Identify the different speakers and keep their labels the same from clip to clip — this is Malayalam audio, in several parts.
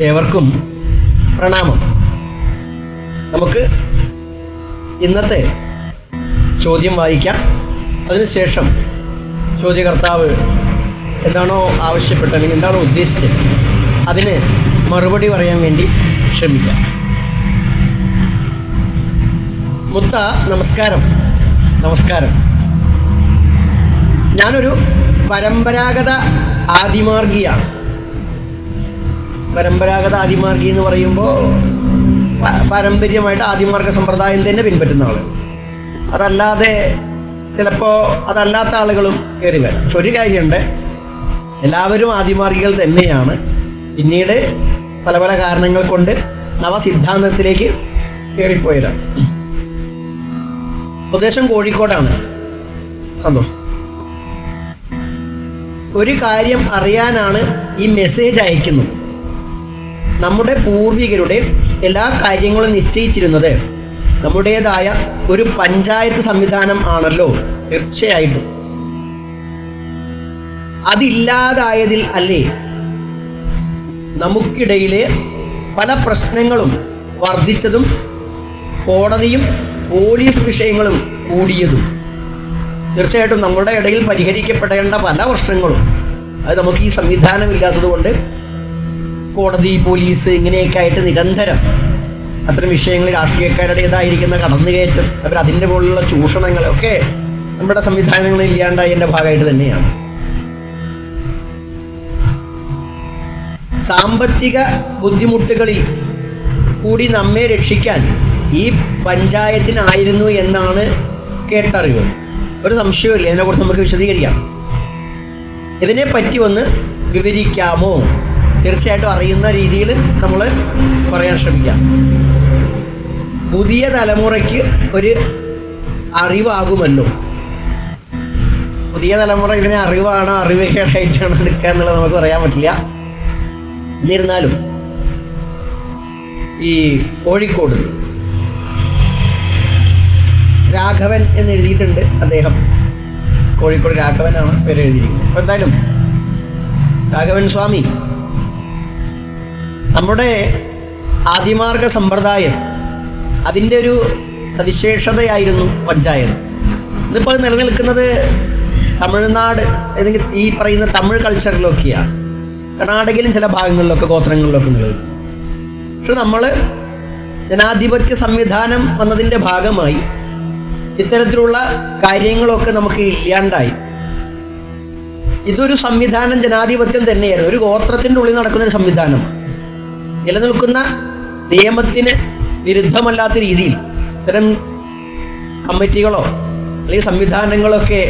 Speaker 1: ഏവർക്കും പ്രണാമം. നമുക്ക് ഇന്നത്തെ ചോദ്യം വായിക്കാം. അതിനുശേഷം ചോദ്യകർത്താവ് എന്താണോ ആവശ്യപ്പെട്ട അല്ലെങ്കിൽ എന്താണോ ഉദ്ദേശിച്ചത് അതിന് മറുപടി പറയാൻ വേണ്ടി ശ്രമിക്കാം. മുത്ത നമസ്കാരം. നമസ്കാരം. ഞാനൊരു പരമ്പരാഗത ആദിമാർഗിയാണ്. പരമ്പരാഗത ആദിമാർഗി എന്ന് പറയുമ്പോൾ പാരമ്പര്യമായിട്ട് ആദിമാർഗ സമ്പ്രദായം തന്നെ പിൻപറ്റുന്ന ആളുകൾ അതല്ലാതെ ചിലപ്പോൾ അതല്ലാത്ത ആളുകളും കയറി വരാം. പക്ഷെ ഒരു കാര്യമുണ്ട്. എല്ലാവരും ആദിമാർഗികൾ തന്നെയാണ്. പിന്നീട് പല പല കാരണങ്ങൾ കൊണ്ട് നവസിദ്ധാന്തത്തിലേക്ക് കയറിപ്പോയതാണ് ഉദ്ദേശം കോഴിക്കോടാണ്. സന്തോഷം. ഒരു കാര്യം അറിയാനാണ് ഈ മെസ്സേജ് അയക്കുന്നത്. നമ്മുടെ പൂർവികരുടെ എല്ലാ കാര്യങ്ങളും നിശ്ചയിച്ചിരുന്നത് നമ്മുടേതായ ഒരു പഞ്ചായത്ത് സംവിധാനം ആണല്ലോ തീർച്ചയായിട്ടും. അതില്ലാതായതിൽ അല്ലേ? നമുക്കിടയിലെ പല പ്രശ്നങ്ങളും വർദ്ധിച്ചതും കോടതിയും പോലീസ് വിഷയങ്ങളും കൂടിയതും തീർച്ചയായിട്ടും നമ്മുടെ ഇടയിൽ പരിഹരിക്കപ്പെടേണ്ട പല പ്രശ്നങ്ങളും അത് നമുക്ക് ഈ സംവിധാനം ഇല്ലാത്തത് കൊണ്ട് കോടതി പോലീസ് ഇങ്ങനെയൊക്കെ ആയിട്ട് നിരന്തരം അത്തരം വിഷയങ്ങൾ രാഷ്ട്രീയക്കാരുടേതായിരിക്കുന്ന കടന്നുകയറ്റം അവർ അതിന്റെ പോലുള്ള ചൂഷണങ്ങളൊക്കെ നമ്മുടെ സംവിധാനങ്ങളിൽ ഇല്ലാണ്ടായതിന്റെ ഭാഗമായിട്ട് തന്നെയാണ്. സാമ്പത്തിക ബുദ്ധിമുട്ടുകളിൽ കൂടി നമ്മെ രക്ഷിക്കാൻ ഈ പഞ്ചായത്തിനായിരുന്നു എന്നാണ് കേട്ടറിവ്. ഒരു സംശയമില്ല ഇതിനെക്കുറിച്ച് നമുക്ക് വിശദീകരിക്കാം. ഇതിനെ പറ്റി ഒന്ന് വിവരിക്കാമോ? തീർച്ചയായിട്ടും അറിയുന്ന രീതിയിൽ നമ്മൾ പറയാൻ ശ്രമിക്കാം. പുതിയ തലമുറയ്ക്ക് ഒരു അറിവാകുമല്ലോ. പുതിയ തലമുറ ഇതിനെ അറിവാണോ അറിവേടായിട്ടാണോ എടുക്കുക എന്നുള്ളത് നമുക്ക് പറയാൻ പറ്റില്ല. എന്നിരുന്നാലും ഈ കോഴിക്കോട് രാഘവൻ എന്ന് എഴുതിയിട്ടുണ്ട് അദ്ദേഹം. കോഴിക്കോട് രാഘവനാണ് പേര് എഴുതിയിരിക്കുന്നത് അപ്പോൾ എന്തായാലും രാഘവൻ സ്വാമി നമ്മുടെ ആദിമാർഗ സമ്പ്രദായം അതിന്റെ ഒരു സവിശേഷതയായിരുന്നു പഞ്ചായത്ത്. ഇന്നിപ്പോൾ അത് നിലനിൽക്കുന്നത് തമിഴ്നാട് അല്ലെങ്കിൽ ഈ പറയുന്ന തമിഴ് കൾച്ചറിലൊക്കെയാണ് കർണാടകയിലും ചില ഭാഗങ്ങളിലൊക്കെ ഗോത്രങ്ങളിലൊക്കെ നിലനിൽക്കും പക്ഷെ നമ്മൾ ജനാധിപത്യ സംവിധാനം വന്നതിന്റെ ഭാഗമായി ഇത്തരത്തിലുള്ള കാര്യങ്ങളൊക്കെ നമുക്ക് ഇല്ലാണ്ടായി. ഇതൊരു സംവിധാനം ജനാധിപത്യം തന്നെയായിരുന്നു. ഒരു ഗോത്രത്തിന്റെ ഉള്ളിൽ നടക്കുന്ന ഒരു സംവിധാനം. നിലനിൽക്കുന്ന നിയമത്തിന് വിരുദ്ധമല്ലാത്ത രീതിയിൽ ഇത്തരം കമ്മിറ്റികളോ അല്ലെങ്കിൽ സംവിധാനങ്ങളൊക്കെ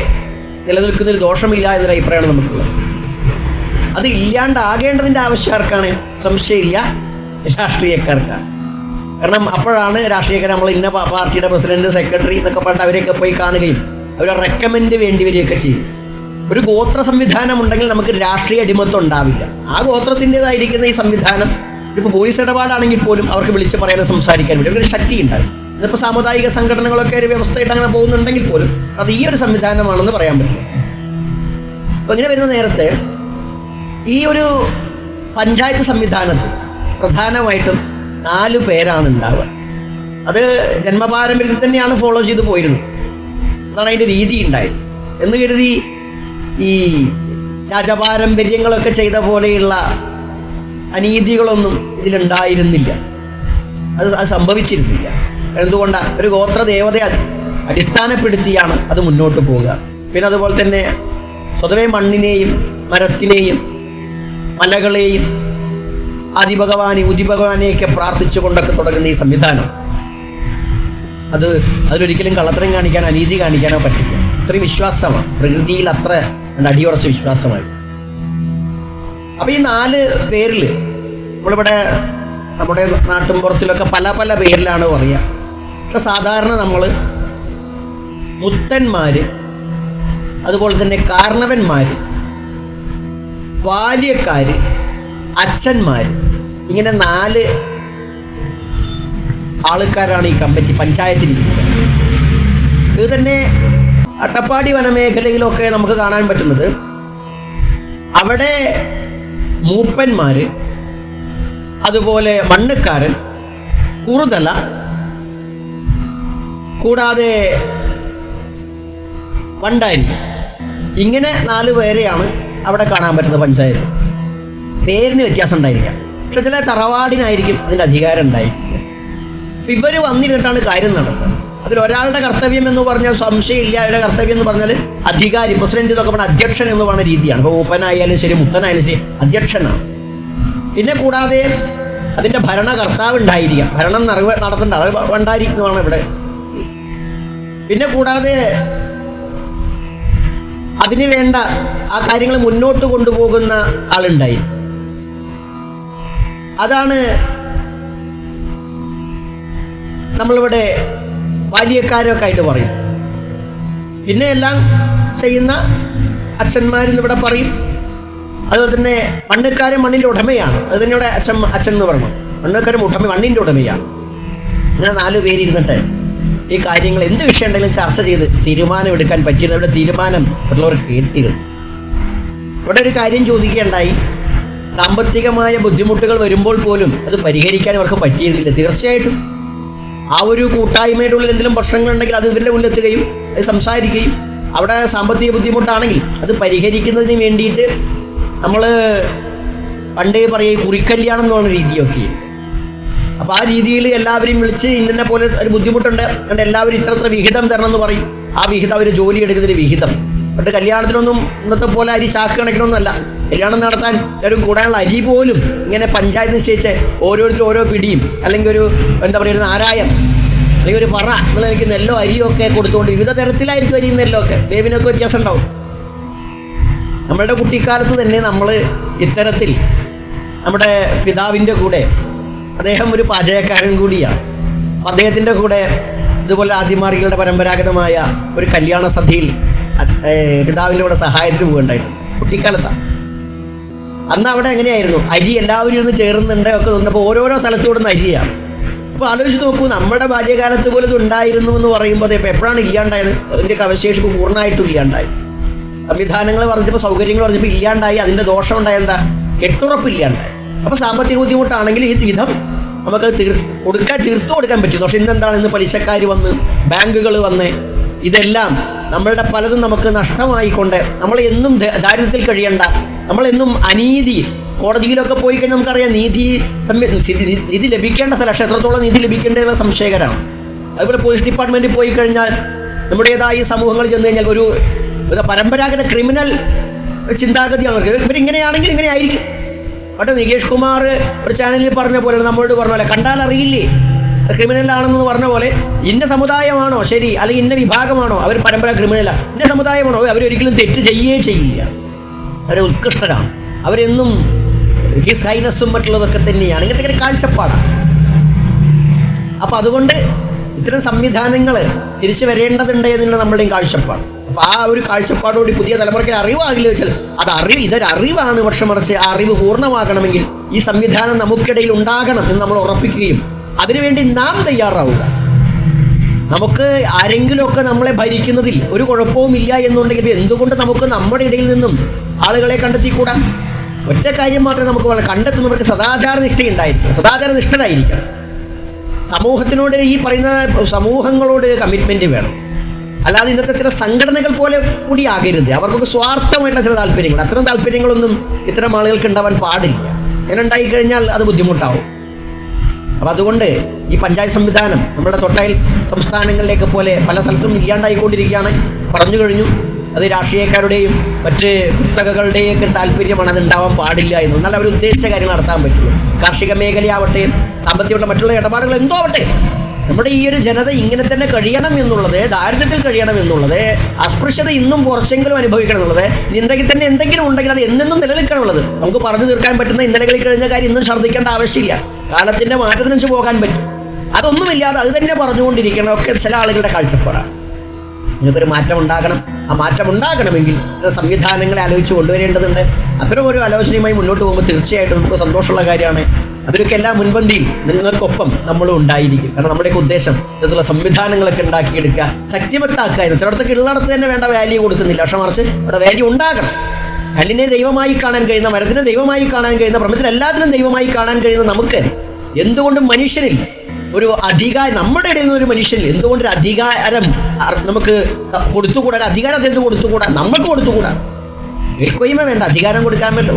Speaker 1: നിലനിൽക്കുന്നതിൽ ദോഷമില്ല എന്നൊരു അഭിപ്രായമാണ് നമുക്കുള്ളത്. അത് ഇല്ലാണ്ടാകേണ്ടതിന്റെ ആവശ്യക്കാർക്കാണ് സംശയമില്ല രാഷ്ട്രീയക്കാർക്കാണ്. കാരണം അപ്പോഴാണ് രാഷ്ട്രീയക്കാർ നമ്മൾ ഇന്ന പാർട്ടിയുടെ പ്രസിഡന്റ് സെക്രട്ടറി എന്നൊക്കെ പറഞ്ഞിട്ട് അവരെയൊക്കെ പോയി കാണുകയും അവരെ റെക്കമെൻഡ് വേണ്ടി വരികയൊക്കെ ചെയ്യും. ഒരു ഗോത്ര സംവിധാനം ഉണ്ടെങ്കിൽ നമുക്ക് രാഷ്ട്രീയ അടിമത്വം ഉണ്ടാവില്ല. ആ ഗോത്രത്തിന്റെതായിരിക്കുന്ന ഈ സംവിധാനം ഇപ്പോൾ പോലീസ് ഇടപാടാണെങ്കിൽ പോലും അവർക്ക് വിളിച്ച് പറയാനും സംസാരിക്കാൻ വേണ്ടി ഒരു ശക്തി ഉണ്ടാകും ഇതിപ്പോൾ സാമുദായിക സംഘടനകളൊക്കെ ഒരു വ്യവസ്ഥയായിട്ട് അങ്ങനെ പോകുന്നുണ്ടെങ്കിൽ പോലും അത് ഈ ഒരു സംവിധാനമാണെന്ന് പറയാൻ പറ്റില്ല. അപ്പോൾ ഇങ്ങനെ വരുന്ന നേരത്തെ ഈ ഒരു പഞ്ചായത്ത് സംവിധാനത്തിൽ പ്രധാനമായിട്ടും നാല് പേരാണ് ഉണ്ടാവുക. അത് ജന്മപാരമ്പര്യത്തിൽ തന്നെയാണ് ഫോളോ ചെയ്ത് പോയിരുന്നത്. അതാണ് അതിന്റെ രീതി ഉണ്ടായത്. എന്ന് കരുതി ഈ രാജപാരമ്പര്യങ്ങളൊക്കെ ചെയ്ത പോലെയുള്ള അനീതികളൊന്നും ഇതിലുണ്ടായിരുന്നില്ല. അത് അത് സംഭവിച്ചിരുന്നില്ല. എന്തുകൊണ്ടാണ് ഒരു ഗോത്ര ദേവതയെ അടി- അടിസ്ഥാനപ്പെടുത്തിയാണ് അത് മുന്നോട്ട് പോവുക. പിന്നെ അതുപോലെ തന്നെ സ്വതവേ മണ്ണിനെയും മരത്തിനെയും മലകളെയും ആദിഭഗവാനെ ഉദിഭഗവാനെയൊക്കെ പ്രാർത്ഥിച്ചുകൊണ്ടൊക്കെ തുടങ്ങുന്ന ഈ സംവിധാനം. അത് അതിലൊരിക്കലും കള്ളത്തരം കാണിക്കാനോ അനീതി കാണിക്കാനോ പറ്റില്ല. അത്രയും വിശ്വാസമാണ്. പ്രകൃതിയിൽ അത്ര അടിയുറച്ച വിശ്വാസമായി അപ്പൊ ഈ നാല് പേരിൽ നമ്മളിവിടെ നമ്മുടെ നാട്ടിൻപുറത്തിലൊക്കെ പല പല പേരിലാണ് പറയുക. പക്ഷെ സാധാരണ നമ്മൾ മുത്തന്മാര് അതുപോലെ തന്നെ കാരണവന്മാര് വാല്യക്കാര് അച്ഛന്മാര് ഇങ്ങനെ നാല് ആൾക്കാരാണ് ഈ കമ്മിറ്റി പഞ്ചായത്തിൽ ഇത് തന്നെ അട്ടപ്പാടി വനമേഖലയിലൊക്കെ നമുക്ക് കാണാൻ പറ്റുന്നത്. അവിടെ മൂപ്പന്മാര് അതുപോലെ മണ്ണുക്കാരൻ കുറുതല കൂടാതെ വണ്ടാരി. ഇങ്ങനെ നാല് പേരെയാണ് അവിടെ കാണാൻ പറ്റുന്നത് പഞ്ചായത്ത്. പേരിന് വ്യത്യാസം ഉണ്ടായിരിക്കാം. പക്ഷെ ചില തറവാടിനായിരിക്കും ഇതിന്റെ അധികാരം ഉണ്ടായിരിക്കുക ഇവർ വന്നിരുന്നിട്ടാണ് കാര്യം നടക്കുന്നത്. അതിൽ ഒരാളുടെ കർത്തവ്യം എന്ന് പറഞ്ഞാൽ സംശയമില്ല അയാളുടെ കർത്തവ്യം എന്ന് പറഞ്ഞാൽ അധികാരി പ്രസിഡന്റ് എന്നൊക്കെ പറഞ്ഞാൽ അധ്യക്ഷൻ എന്ന് പറയുന്ന രീതിയാണ്. ഇപ്പോൾ ഓപ്പനായാലും ശരി മുത്തനായാലും ശരി അധ്യക്ഷനാണ്. പിന്നെ കൂടാതെ അതിന്റെ ഭരണകർത്താവ് ഉണ്ടായിരിക്കാം. ഭരണം നട നടത്തേണ്ട. അത് ഭണ്ഡാരി എന്ന് പറഞ്ഞാൽ ഇവിടെ. പിന്നെ കൂടാതെ അതിന് വേണ്ട ആ കാര്യങ്ങൾ മുന്നോട്ട് കൊണ്ടുപോകുന്ന ആളുണ്ടായി. അതാണ് നമ്മളിവിടെ ബാല്യക്കാരൊക്കെ ആയിട്ട് പറയും. പിന്നെ എല്ലാം ചെയ്യുന്ന അച്ഛന്മാരെന്ന് ഇവിടെ പറയും. അതുപോലെ തന്നെ മണ്ണുകാരൻ മണ്ണിന്റെ ഉടമയാണ്. അത് തന്നെ ഇവിടെ അച്ഛൻ അച്ഛൻ എന്ന് പറഞ്ഞു. മണ്ണുകാരൻ ഉടമ മണ്ണിന്റെ ഉടമയാണ്. ഇങ്ങനെ നാല് പേരിരുന്നിട്ട് ഈ കാര്യങ്ങൾ എന്ത് വിഷയം ഉണ്ടെങ്കിലും ചർച്ച ചെയ്ത് തീരുമാനം എടുക്കാൻ പറ്റിയത് ഇവിടെ തീരുമാനം മറ്റുള്ളവർ കേട്ടിരുന്നു. ഇവിടെ ഒരു കാര്യം ചോദിക്കുകയുണ്ടായി സാമ്പത്തികമായ ബുദ്ധിമുട്ടുകൾ വരുമ്പോൾ പോലും അത് പരിഹരിക്കാൻ അവർക്ക് പറ്റിയിരുന്നില്ല. തീർച്ചയായിട്ടും. ആ ഒരു കൂട്ടായ്മയുടെ എന്തെങ്കിലും പ്രശ്നങ്ങളുണ്ടെങ്കിൽ അത് ഇവരുടെ മുന്നിലെത്തുകയും സംസാരിക്കുകയും അവിടെ സാമ്പത്തിക ബുദ്ധിമുട്ടാണെങ്കിൽ അത് പരിഹരിക്കുന്നതിന് വേണ്ടിയിട്ട് നമ്മൾ പണ്ടേ പറയുക കുറിക്കല്യാണം എന്ന് പറയുന്ന രീതിയൊക്കെ. അപ്പോൾ ആ രീതിയിൽ എല്ലാവരെയും വിളിച്ച് ഇന്നെ പോലെ ഒരു ബുദ്ധിമുട്ടുണ്ട്. അതുകൊണ്ട് എല്ലാവരും ഇത്രത്ര വിഹിതം തരണം എന്ന് പറയും. ആ വിഹിതം അവർ ജോലി എടുക്കുന്നതിന് വിഹിതം. പണ്ട് കല്യാണത്തിനൊന്നും ഇന്നത്തെ പോലെ അരി ചാക്ക് കണക്കിനൊന്നുമല്ല. കല്യാണം നടത്താൻ എല്ലാവരും കൂടാനുള്ള അരി പോലും ഇങ്ങനെ പഞ്ചായത്ത് നിശ്ചയിച്ച് ഓരോരുത്തരും ഓരോ പിടിയും അല്ലെങ്കിൽ ഒരു എന്താ പറയുക ഒരു നാരായം അല്ലെങ്കിൽ ഒരു പറ എന്നുള്ള എനിക്ക് നെല്ലോ അരിയോ ഒക്കെ കൊടുത്തുകൊണ്ട് വിവിധ തരത്തിലായിരിക്കും അരിയും നെല്ലോ ഒക്കെ. ദേവിനൊക്കെ വ്യത്യാസം ഉണ്ടാവും. നമ്മളുടെ കുട്ടിക്കാലത്ത് തന്നെ നമ്മൾ ഇത്തരത്തിൽ നമ്മുടെ പിതാവിന്റെ കൂടെ അദ്ദേഹം ഒരു പാചകക്കാരൻ കൂടിയാണ്. അദ്ദേഹത്തിന്റെ കൂടെ ഇതുപോലെ ആദിമാർഗികളുടെ പരമ്പരാഗതമായ ഒരു കല്യാണ സദ്യയിൽ പിതാവിന്റെ കൂടെ സഹായത്തിന് പോകണ്ടായിട്ടുണ്ട് കുട്ടിക്കാലത്താണ്. അന്ന് അവിടെ എങ്ങനെയായിരുന്നു? അരി എല്ലാവരും ഒന്ന് ചേർന്നുണ്ട് ഒക്കെ തോന്നുന്നപ്പോൾ ഓരോരോ സ്ഥലത്തോടും കൂടുന്ന അരിയാണ്. അപ്പോൾ ആലോചിച്ച് നോക്കൂ നമ്മുടെ ബാല്യകാലത്ത് പോലും ഉണ്ടായിരുന്നു എന്ന് പറയുമ്പോൾ ഇപ്പോൾ എപ്പോഴാണ് ഇല്ലാണ്ടായത്? അതിന്റെ അവശേഷിപ്പ് പൂർണമായിട്ടും ഇല്ലാണ്ടായി. സംവിധാനങ്ങൾ പറഞ്ഞപ്പോൾ സൗകര്യങ്ങൾ പറഞ്ഞപ്പോൾ ഇല്ലാണ്ടായി അതിന്റെ ദോഷം ഉണ്ടായ എന്താ? കെട്ടുറപ്പില്ലാണ്ടായി അപ്പോൾ സാമ്പത്തിക ബുദ്ധിമുട്ടാണെങ്കിൽ ഈ വിധം നമുക്ക് തീർ കൊടുക്കാൻ തീർത്തു കൊടുക്കാൻ പറ്റും. പക്ഷെ ഇന്നെന്താണ് ഇന്ന് പലിശക്കാർ വന്ന് ബാങ്കുകൾ വന്ന് ഇതെല്ലാം നമ്മളുടെ പലതും നമുക്ക് നഷ്ടമായിക്കൊണ്ട് നമ്മൾ എന്നും ദാരിദ്ര്യത്തിൽ കഴിയണ്ട. നമ്മളെന്നും അനീതി കോടതിയിലൊക്കെ പോയി കഴിഞ്ഞാൽ നമുക്കറിയാം നീതി നീതി ലഭിക്കേണ്ട സ്ഥല ക്ഷേത്രത്തോളം നീതി ലഭിക്കേണ്ടതെന്ന സംശയകരമാണ് അതുപോലെ പോലീസ് ഡിപ്പാർട്ട്മെന്റിൽ പോയി കഴിഞ്ഞാൽ നമ്മുടേതായ സമൂഹങ്ങളിൽ ചെന്ന് കഴിഞ്ഞാൽ ഒരു പരമ്പരാഗത ക്രിമിനൽ ചിന്താഗതിയാണ്. ഇവരിങ്ങനെയാണെങ്കിൽ ഇങ്ങനെ ആയിരിക്കും അവിടെ നികേഷ് കുമാർ ഒരു ചാനലിൽ പറഞ്ഞ പോലെ നമ്മളോട് പറഞ്ഞ പോലെ കണ്ടാൽ അറിയില്ലേ? ക്രിമിനൽ ആണെന്ന് പറഞ്ഞ പോലെ ഇന്ന സമുദായമാണോ? ശരി. അല്ലെങ്കിൽ ഇന്ന വിഭാഗമാണോ? അവർ പരമ്പര ക്രിമിനലാണ്. ഇന്ന സമുദായമാണോ? അവരൊരിക്കലും തെറ്റ് ചെയ്യേ ചെയ്യില്ല. അവർ ഉത്കൃഷ്ടരാണ്. അവരെന്നും ഹിസ് ഹൈനസും മറ്റുള്ളതൊക്കെ തന്നെയാണ്. ഇങ്ങനത്തെ ഒരു കാഴ്ചപ്പാടാണ്. അപ്പോൾ അതുകൊണ്ട് ഇത്തരം സംവിധാനങ്ങൾ തിരിച്ചു വരേണ്ടതുണ്ട് എന്നുള്ള നമ്മളുടെയും കാഴ്ചപ്പാട്. അപ്പോൾ ആ ഒരു കാഴ്ചപ്പാടോടി പുതിയ തലമുറയ്ക്ക് അറിവാകില്ല വെച്ചാൽ അത് അറിവ് ഇതൊരു അറിവാണ് പക്ഷെ മറിച്ച് ആ അറിവ് പൂർണമാകണമെങ്കിൽ ഈ സംവിധാനം നമുക്കിടയിൽ ഉണ്ടാകണം എന്ന് നമ്മൾ ഉറപ്പിക്കുകയും അതിനുവേണ്ടി നാം തയ്യാറാവുക. നമുക്ക് ആരെങ്കിലുമൊക്കെ നമ്മളെ ഭരിക്കുന്നതിൽ ഒരു കുഴപ്പവും ഇല്ല എന്നുണ്ടെങ്കിൽ എന്തുകൊണ്ട് നമുക്ക് നമ്മുടെ ഇടയിൽ നിന്നും ആളുകളെ കണ്ടെത്തിക്കൂടാ? ഒറ്റ കാര്യം മാത്രമേ നമുക്ക് വളരെ കണ്ടെത്തുന്നവർക്ക് സദാചാര നിഷ്ഠയുണ്ടായിരിക്കും സദാചാര നിഷ്ഠരായിരിക്കണം. സമൂഹത്തിനോട് ഈ പറയുന്ന സമൂഹങ്ങളോട് കമ്മിറ്റ്മെന്റ് വേണം. അല്ലാതെ ഇന്നത്തെ ചില സംഘടനകൾ പോലെ കൂടി ആകരുത്. അവർക്കൊക്കെ സ്വാർത്ഥമായിട്ടുള്ള ചില താല്പര്യങ്ങൾ. അത്തരം താല്പര്യങ്ങളൊന്നും ഇത്തരം ആളുകൾക്ക് ഉണ്ടാവാൻ പാടില്ല. അങ്ങനെ ഉണ്ടായിക്കഴിഞ്ഞാൽ അത് ബുദ്ധിമുട്ടാവും. അപ്പം അതുകൊണ്ട് ഈ പഞ്ചായത്ത് സംവിധാനം നമ്മുടെ തൊട്ടയൽ സംസ്ഥാനങ്ങളിലേക്ക് പോലെ പല സ്ഥലത്തും ഇല്ലാണ്ടായിക്കൊണ്ടിരിക്കുകയാണ്. പറഞ്ഞു കഴിഞ്ഞു. അത് രാഷ്ട്രീയക്കാരുടെയും മറ്റ് കുത്തകകളുടെയും ഒക്കെ താല്പര്യമാണ് അത് ഉണ്ടാവാൻ പാടില്ല എന്ന്. എന്നാൽ അവർ ഉദ്ദേശിച്ച കാര്യങ്ങൾ നടത്താൻ പറ്റുള്ളൂ. കാർഷിക മേഖലയാവട്ടെ സാമ്പത്തികമായിട്ട് മറ്റുള്ള ഇടപാടുകൾ എന്തോ ആവട്ടെ. നമ്മുടെ ഈ ഒരു ജനത ഇങ്ങനെ തന്നെ കഴിയണം എന്നുള്ളത് ദാരിദ്ര്യത്തിൽ കഴിയണം എന്നുള്ളത് അസ്പൃശ്യത ഇന്നും കുറച്ചെങ്കിലും അനുഭവിക്കണം എന്നുള്ളത് ഇനി എന്തെങ്കിലും തന്നെ എന്തെങ്കിലും ഉണ്ടെങ്കിൽ അത് എന്നെന്നും നിലനിൽക്കണം ഉള്ളത് നമുക്ക് പറഞ്ഞു തീർക്കാൻ പറ്റുന്ന ഇന്നലെ കളി കഴിഞ്ഞ കാര്യം ഇന്നും ശ്രദ്ധിക്കേണ്ട ആവശ്യമില്ല. കാലത്തിന്റെ മാറ്റത്തിനനുസരിച്ച് പോകാൻ പറ്റും. അതൊന്നുമില്ലാതെ അത് തന്നെ പറഞ്ഞുകൊണ്ടിരിക്കണം. ഒക്കെ ചില ആളുകളുടെ കാഴ്ചപ്പാടാണ്. നിങ്ങൾക്കൊരു മാറ്റം ഉണ്ടാകണം. ആ മാറ്റം ഉണ്ടാകണമെങ്കിൽ സംവിധാനങ്ങളെ ആലോചിച്ച് കൊണ്ടുവരേണ്ടതുണ്ട്. അത്തരം ഒരു ആലോചനയുമായി മുന്നോട്ട് പോകുമ്പോൾ തീർച്ചയായിട്ടും നമുക്ക് സന്തോഷമുള്ള കാര്യമാണ്. അതിലൊക്കെ എല്ലാ മുൻപന്തിയിൽ നിങ്ങൾക്കൊപ്പം നമ്മളും ഉണ്ടായിരിക്കും. കാരണം നമ്മുടെയൊക്കെ ഉദ്ദേശം ഇതുള്ള സംവിധാനങ്ങളൊക്കെ ഉണ്ടാക്കിയെടുക്കുക ശക്തിമത്താക്കുക എന്ന്. ഉള്ളിടത്ത് തന്നെ വേണ്ട വാല്യൂ കൊടുക്കുന്നില്ല. പക്ഷെ മറിച്ച് അവിടെ വാല്യൂ ഉണ്ടാകണം. കല്ലിനെ ദൈവമായി കാണാൻ കഴിയുന്ന മരത്തിനെ ദൈവമായി കാണാൻ കഴിയുന്ന പ്രപഞ്ചത്തിൽ എല്ലാത്തിനും ദൈവമായി കാണാൻ കഴിയുന്ന നമുക്ക് എന്തുകൊണ്ട് മനുഷ്യനിൽ ഒരു അധികാരം നമ്മുടെ ഇടയിൽ നിന്ന് ഒരു മനുഷ്യനിൽ എന്തുകൊണ്ട് ഒരു അധികാരം നമുക്ക് കൊടുത്തുകൂടാ? ഒരു അധികാരം അദ്ദേഹത്തിന് കൊടുത്തുകൂടാ? നമുക്ക് കൊടുത്തുകൂടാ? മേൽക്കോയ്മ വേണ്ട അധികാരം കൊടുക്കാമല്ലോ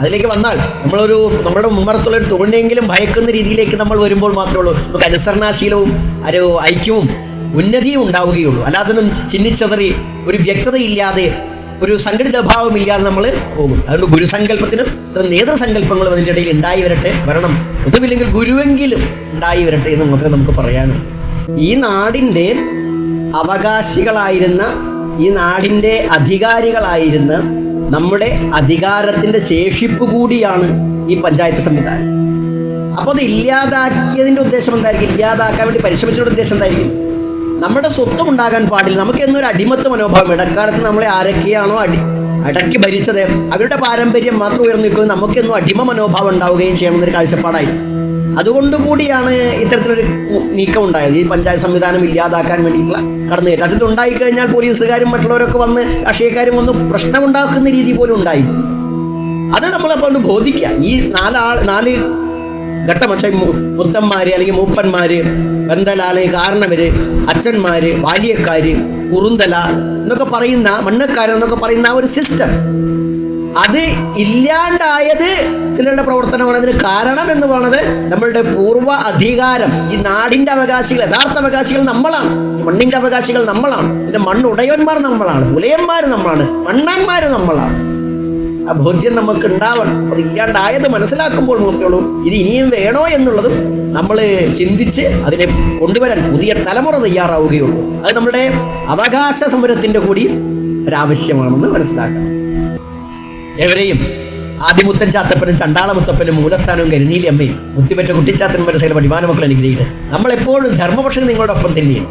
Speaker 1: അതിലേക്ക് വന്നാൽ നമ്മളൊരു നമ്മുടെ മുമ്പത്തുള്ള ഒരു തോണിയെങ്കിലും ഭയക്കുന്ന രീതിയിലേക്ക് നമ്മൾ വരുമ്പോൾ മാത്രമേ ഉള്ളൂ. നമുക്ക് അനുസരണാശീലവും ഒരു ഐക്യവും ഉന്നതിയും ഉണ്ടാവുകയുള്ളൂ. അല്ലാതെ ചിന്നിച്ചതറി ഒരു വ്യക്തതയില്ലാതെ ഒരു സംഘടിത ഭാവമില്ലാതെ നമ്മൾ പോകും. അതുകൊണ്ട് ഗുരുസങ്കല്പത്തിനും നേതൃസങ്കല്പങ്ങളും അതിന്റെ ഇടയിൽ ഉണ്ടായി വരട്ടെ. വരണം. ഒന്നുമില്ലെങ്കിൽ ഗുരുവെങ്കിലും ഉണ്ടായി വരട്ടെ എന്ന് മാത്രമേ നമുക്ക് പറയാനും ഈ നാടിന്റെ അവകാശികളായിരുന്ന ഈ നാടിന്റെ അധികാരികളായിരുന്ന നമ്മുടെ അധികാരത്തിന്റെ ശേഷിപ്പ് കൂടിയാണ് ഈ പഞ്ചായത്ത് സംവിധാനം. അപ്പോൾ അത് ഇല്ലാതാക്കിയതിന്റെ ഉദ്ദേശം എന്തായിരിക്കും? ഇല്ലാതാക്കാൻ വേണ്ടി പരിശ്രമിച്ചതിന്റെ ഉദ്ദേശം എന്തായിരിക്കും? നമ്മുടെ സ്വത്തും ഉണ്ടാകാൻ പാടില്ല. നമുക്ക് എന്നൊരു അടിമത്ത മനോഭാവം ഇടക്കാലത്ത് നമ്മളെ ആരൊക്കെയാണോ അടി അടക്കി ഭരിച്ചത് അവരുടെ പാരമ്പര്യം മാത്രം ഉയർന്നു നിൽക്കുകയും നമുക്കെന്നും അടിമ മനോഭാവം ഉണ്ടാവുകയും ചെയ്യണമെന്നൊരു കാഴ്ചപ്പാടായി. അതുകൊണ്ടുകൂടിയാണ് ഇത്തരത്തിലൊരു നീക്കം ഉണ്ടായത്. ഈ പഞ്ചായത്ത് സംവിധാനം ഇല്ലാതാക്കാൻ വേണ്ടിയിട്ടുള്ള കടന്നുകയറ്റം അതിലുണ്ടായി ഉണ്ടായിക്കഴിഞ്ഞാൽ പോലീസുകാരും മറ്റുള്ളവരൊക്കെ വന്ന് രാഷ്ട്രീയക്കാരും വന്ന് പ്രശ്നമുണ്ടാക്കുന്ന രീതി പോലും ഉണ്ടായി. അത് നമ്മളപ്പോൾ ബോധിക്കുക. ഈ നാലാൾ നാല് ഘട്ടം പക്ഷേ മുത്തന്മാര് അല്ലെങ്കിൽ മൂപ്പന്മാര് ബന്ധലാൽ കാരണവര് അച്ഛന്മാര് ബാല്യക്കാര് കുറുന്തല എന്നൊക്കെ പറയുന്ന മണ്ണക്കാരൻ എന്നൊക്കെ പറയുന്ന ആ ഒരു സിസ്റ്റം അത് ഇല്ലാണ്ടായത് ചിലരുടെ പ്രവർത്തനമാണ്. അതിന് കാരണം എന്ന് പറയുന്നത് നമ്മളുടെ പൂർവ അധികാരം. ഈ നാടിന്റെ അവകാശികൾ യഥാർത്ഥ അവകാശികൾ നമ്മളാണ്. മണ്ണിന്റെ അവകാശികൾ നമ്മളാണ്. പിന്നെ മണ്ണുടയവന്മാർ നമ്മളാണ്. ഉലയന്മാർ നമ്മളാണ്. മണ്ണന്മാർ നമ്മളാണ്. ആ ബോധ്യം നമുക്ക് ഉണ്ടാവണം അത് ഇല്ലാണ്ടായത് മനസ്സിലാക്കുമ്പോൾ മാത്രമേ ഇത് ഇനിയും വേണോ എന്നുള്ളതും നമ്മൾ ചിന്തിച്ച് അതിനെ കൊണ്ടുവരാൻ പുതിയ തലമുറ തയ്യാറാവുകയുള്ളൂ. അത് നമ്മുടെ അവകാശ സമരത്തിന്റെ കൂടി ഒരാവശ്യമാണെന്ന് മനസ്സിലാക്കണം എവരെയും ആദ്യമുത്തൻ ചാത്തപ്പനും ചണ്ടാളമുത്തപ്പനും മൂലസ്ഥാനവും കരുനീലി അമ്മയും മുത്തിപ്പറ്റ കുട്ടിച്ചാത്തൻ മനസ്സിലെ പഠിമാന മക്കൾ അനുഗ്രഹിക്കട്ടെ നമ്മളെപ്പോഴും ധർമ്മപക്ഷം നിങ്ങളുടെ ഒപ്പം തന്നെയാണ്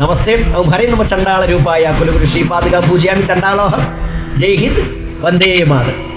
Speaker 1: നമസ്തേ. ഓം നമ്മ നമ ചണ്ടാള രൂപായ കുലകൃഷി പാതുക പൂജയാമി ചണ്ടാളോഹം. ജയ് ഹിന്ദ്. വന്ദേ മാതരം